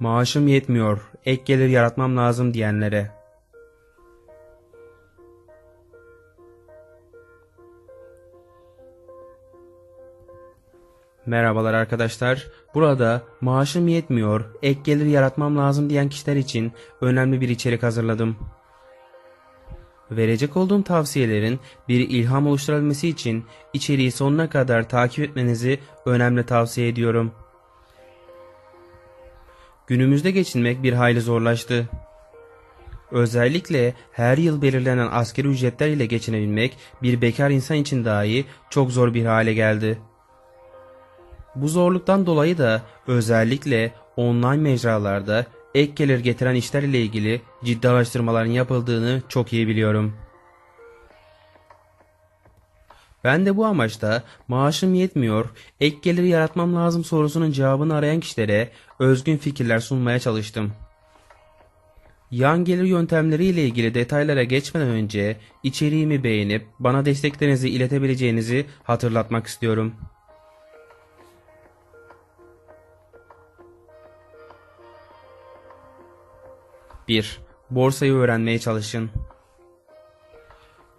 Maaşım yetmiyor, ek gelir yaratmam lazım diyenlere. Merhabalar arkadaşlar. Burada maaşım yetmiyor, ek gelir yaratmam lazım diyen kişiler için önemli bir içerik hazırladım. Verecek olduğum tavsiyelerin bir ilham oluşturabilmesi için içeriği sonuna kadar takip etmenizi önemli tavsiye ediyorum. Günümüzde geçinmek bir hayli zorlaştı. Özellikle her yıl belirlenen asgari ücretler ile geçinebilmek bir bekar insan için dahi çok zor bir hale geldi. Bu zorluktan dolayı da özellikle online mecralarda ek gelir getiren işler ile ilgili ciddi araştırmaların yapıldığını çok iyi biliyorum. Ben de bu amaçla maaşım yetmiyor, ek gelir yaratmam lazım sorusunun cevabını arayan kişilere özgün fikirler sunmaya çalıştım. Yan gelir yöntemleri ile ilgili detaylara geçmeden önce içeriğimi beğenip bana desteklerinizi iletebileceğinizi hatırlatmak istiyorum. 1. Borsayı öğrenmeye çalışın.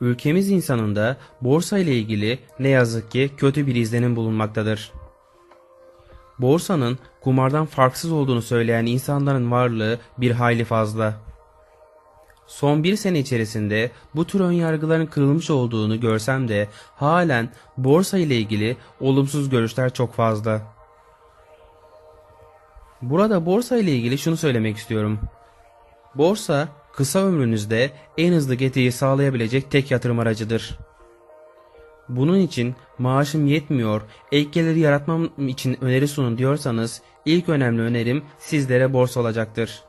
Ülkemiz insanında borsa ile ilgili ne yazık ki kötü bir izlenim bulunmaktadır. Borsanın kumardan farksız olduğunu söyleyen insanların varlığı bir hayli fazla. Son bir sene içerisinde bu tür önyargıların kırılmış olduğunu görsem de halen borsa ile ilgili olumsuz görüşler çok fazla. Burada borsa ile ilgili şunu söylemek istiyorum. Borsa kısa ömrünüzde en hızlı getiriyi sağlayabilecek tek yatırım aracıdır. Bunun için maaşım yetmiyor, ek geliri yaratmam için öneri sunun diyorsanız ilk önemli önerim sizlere borsa olacaktır.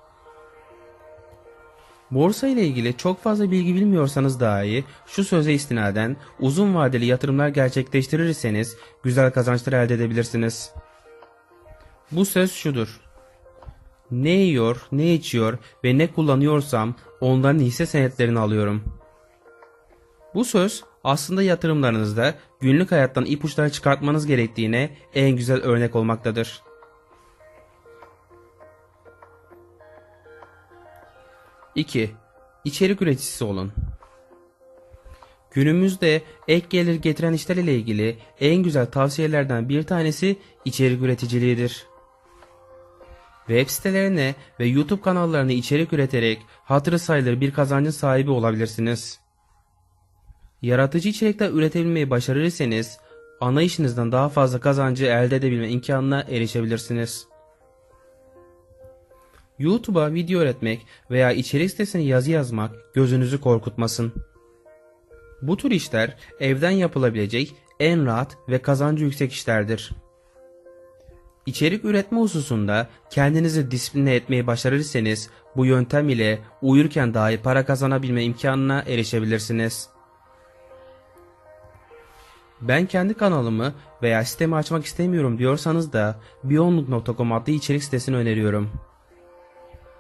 Borsa ile ilgili çok fazla bilgi bilmiyorsanız dahi şu söze istinaden uzun vadeli yatırımlar gerçekleştirirseniz güzel kazançlar elde edebilirsiniz. Bu söz şudur. Ne yiyor, ne içiyor ve ne kullanıyorsam onların hisse senetlerini alıyorum. Bu söz aslında yatırımlarınızda günlük hayattan ipuçları çıkartmanız gerektiğine en güzel örnek olmaktadır. İki, İçerik üreticisi olun. Günümüzde ek gelir getiren işler ile ilgili en güzel tavsiyelerden bir tanesi içerik üreticiliğidir. Web sitelerine ve YouTube kanallarına içerik üreterek hatırı sayılır bir kazancın sahibi olabilirsiniz. Yaratıcı içerikler üretebilmeyi başarırsanız ana işinizden daha fazla kazancı elde edebilme imkanına erişebilirsiniz. YouTube'a video üretmek veya içerik sitesine yazı yazmak gözünüzü korkutmasın. Bu tür işler evden yapılabilecek en rahat ve kazancı yüksek işlerdir. İçerik üretme hususunda kendinizi disipline etmeyi başarırsanız bu yöntem ile uyurken dahi para kazanabilme imkanına erişebilirsiniz. Ben kendi kanalımı veya sitemi açmak istemiyorum diyorsanız da biyonluk.com adlı içerik sitesini öneriyorum.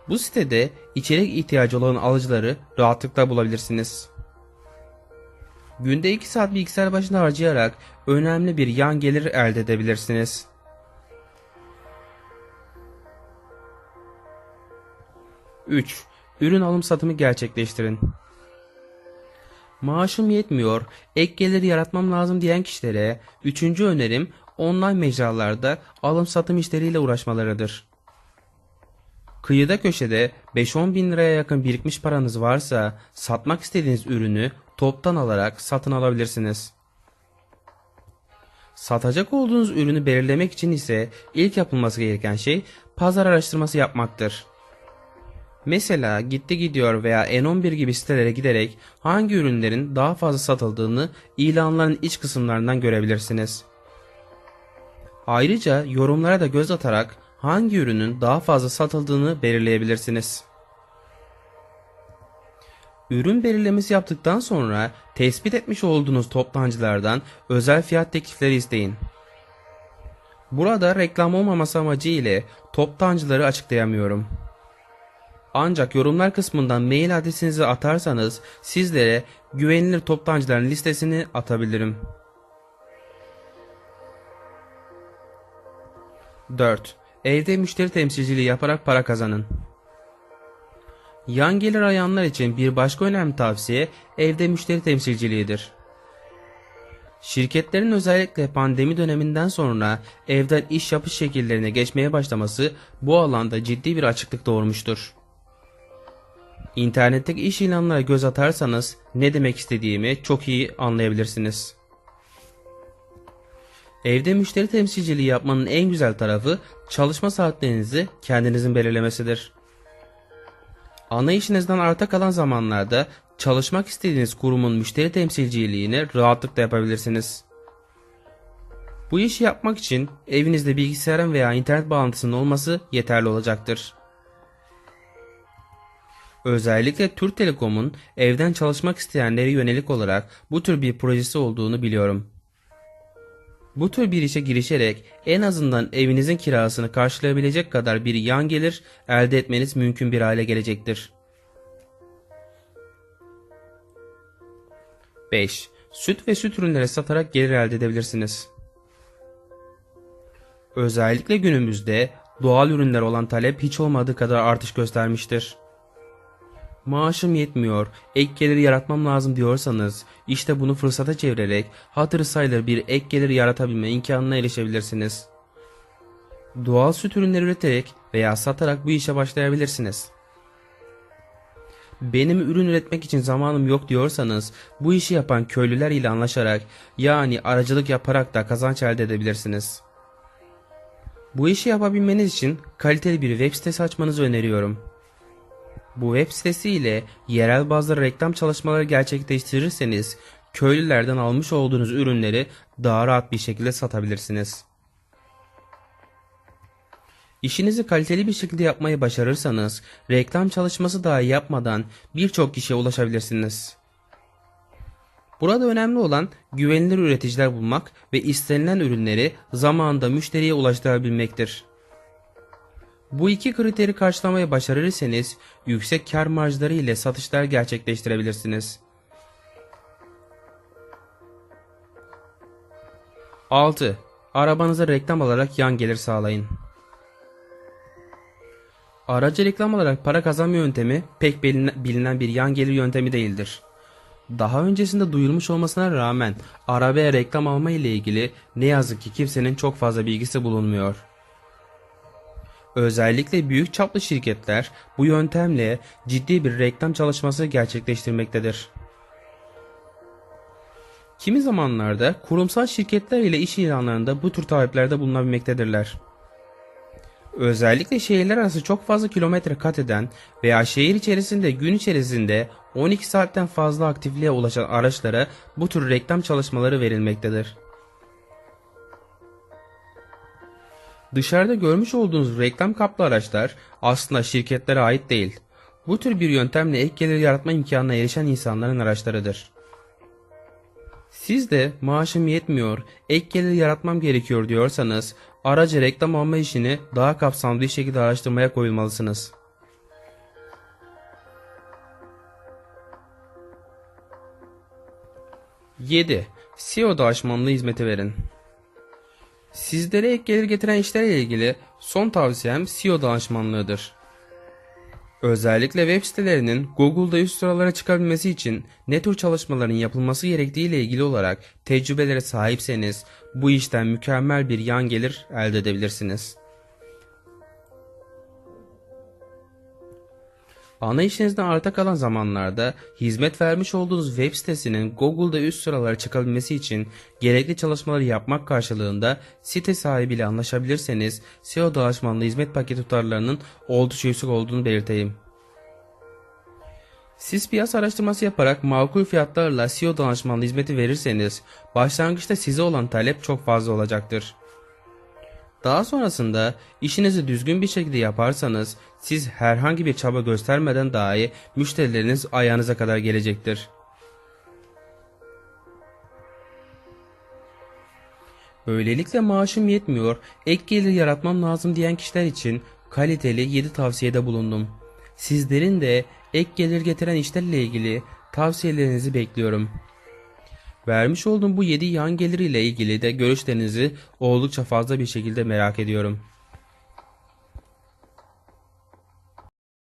Bu sitede içerik ihtiyacı olan alıcıları rahatlıkla bulabilirsiniz. Günde 2 saat bilgisayar başında harcayarak önemli bir yan gelir elde edebilirsiniz. 3. Ürün alım satımı gerçekleştirin. Maaşım yetmiyor, ek gelir yaratmam lazım diyen kişilere üçüncü önerim online mecralarda alım satım işleriyle uğraşmalarıdır. Kıyıda köşede 5-10 bin liraya yakın birikmiş paranız varsa satmak istediğiniz ürünü toptan alarak satın alabilirsiniz. Satacak olduğunuz ürünü belirlemek için ise ilk yapılması gereken şey pazar araştırması yapmaktır. Mesela gitti gidiyor veya N11 gibi sitelere giderek hangi ürünlerin daha fazla satıldığını ilanların iç kısımlarından görebilirsiniz. Ayrıca yorumlara da göz atarak hangi ürünün daha fazla satıldığını belirleyebilirsiniz. Ürün belirlemesi yaptıktan sonra tespit etmiş olduğunuz toptancılardan özel fiyat teklifleri isteyin. Burada reklam olmaması amacı ile toptancıları açıklayamıyorum. Ancak yorumlar kısmından mail adresinizi atarsanız sizlere güvenilir toptancıların listesini atabilirim. 4. Evde müşteri temsilciliği yaparak para kazanın. Yan gelir arayanlar için bir başka önemli tavsiye evde müşteri temsilciliğidir. Şirketlerin özellikle pandemi döneminden sonra evden iş yapış şekillerine geçmeye başlaması bu alanda ciddi bir açıklık doğurmuştur. İnternetteki iş ilanlara göz atarsanız ne demek istediğimi çok iyi anlayabilirsiniz. Evde müşteri temsilciliği yapmanın en güzel tarafı çalışma saatlerinizi kendinizin belirlemesidir. Ana işinizden arta kalan zamanlarda çalışmak istediğiniz kurumun müşteri temsilciliğini rahatlıkla yapabilirsiniz. Bu işi yapmak için evinizde bilgisayarın veya internet bağlantısının olması yeterli olacaktır. Özellikle Türk Telekom'un evden çalışmak isteyenlere yönelik olarak bu tür bir projesi olduğunu biliyorum. Bu tür bir işe girişerek en azından evinizin kirasını karşılayabilecek kadar bir yan gelir elde etmeniz mümkün bir hale gelecektir. 5. Süt ve süt ürünleri satarak gelir elde edebilirsiniz. Özellikle günümüzde doğal ürünler olan talep hiç olmadığı kadar artış göstermiştir. Maaşım yetmiyor, ek gelir yaratmam lazım diyorsanız işte bunu fırsata çevirerek hatırı sayılır bir ek gelir yaratabilme imkanına erişebilirsiniz. Doğal süt ürünleri üreterek veya satarak bu işe başlayabilirsiniz. Benim ürün üretmek için zamanım yok diyorsanız bu işi yapan köylüler ile anlaşarak yani aracılık yaparak da kazanç elde edebilirsiniz. Bu işi yapabilmeniz için kaliteli bir web sitesi açmanızı öneriyorum. Bu web sitesi ile yerel bazı reklam çalışmaları gerçekleştirirseniz köylülerden almış olduğunuz ürünleri daha rahat bir şekilde satabilirsiniz. İşinizi kaliteli bir şekilde yapmayı başarırsanız reklam çalışması dahi yapmadan birçok kişiye ulaşabilirsiniz. Burada önemli olan güvenilir üreticiler bulmak ve istenilen ürünleri zamanında müşteriye ulaştırabilmektir. Bu iki kriteri karşılamayı başarırsanız yüksek kar marjları ile satışlar gerçekleştirebilirsiniz. 6. Arabanıza reklam alarak yan gelir sağlayın. Aracı reklam alarak para kazanma yöntemi pek bilinen bir yan gelir yöntemi değildir. Daha öncesinde duyulmuş olmasına rağmen arabaya reklam alma ile ilgili ne yazık ki kimsenin çok fazla bilgisi bulunmuyor. Özellikle büyük çaplı şirketler bu yöntemle ciddi bir reklam çalışması gerçekleştirmektedir. Kimi zamanlarda kurumsal şirketler ile iş ilanlarında bu tür taleplerde bulunabilmektedirler. Özellikle şehirler arası çok fazla kilometre kat eden veya şehir içerisinde gün içerisinde 12 saatten fazla aktifliğe ulaşan araçlara bu tür reklam çalışmaları verilmektedir. Dışarıda görmüş olduğunuz reklam kaplı araçlar aslında şirketlere ait değil. Bu tür bir yöntemle ek gelir yaratma imkanına erişen insanların araçlarıdır. Siz de maaşım yetmiyor, ek gelir yaratmam gerekiyor diyorsanız aracı reklam alma işini daha kapsamlı bir şekilde araştırmaya koyulmalısınız. Yedi. SEO danışmanlığı hizmeti verin. Sizlere ek gelir getiren işlerle ilgili son tavsiyem SEO danışmanlığıdır. Özellikle web sitelerinin Google'da üst sıralara çıkabilmesi için ne tür çalışmaların yapılması gerektiği ile ilgili olarak tecrübelere sahipseniz bu işten mükemmel bir yan gelir elde edebilirsiniz. Ana işinizden arta kalan zamanlarda hizmet vermiş olduğunuz web sitesinin Google'da üst sıralara çıkabilmesi için gerekli çalışmaları yapmak karşılığında site sahibiyle anlaşabilirseniz SEO danışmanlığı hizmet paketi tutarlarının oldukça yüksek olduğunu belirteyim. Siz piyasa araştırması yaparak makul fiyatlarla SEO danışmanlığı hizmeti verirseniz başlangıçta size olan talep çok fazla olacaktır. Daha sonrasında işinizi düzgün bir şekilde yaparsanız siz herhangi bir çaba göstermeden dahi müşterileriniz ayağınıza kadar gelecektir. Böylelikle maaşım yetmiyor, ek gelir yaratmam lazım diyen kişiler için kaliteli 7 tavsiyede bulundum. Sizlerin de ek gelir getiren işlerle ilgili tavsiyelerinizi bekliyorum. Vermiş olduğum bu 7 yan geliriyle ilgili de görüşlerinizi oldukça fazla bir şekilde merak ediyorum.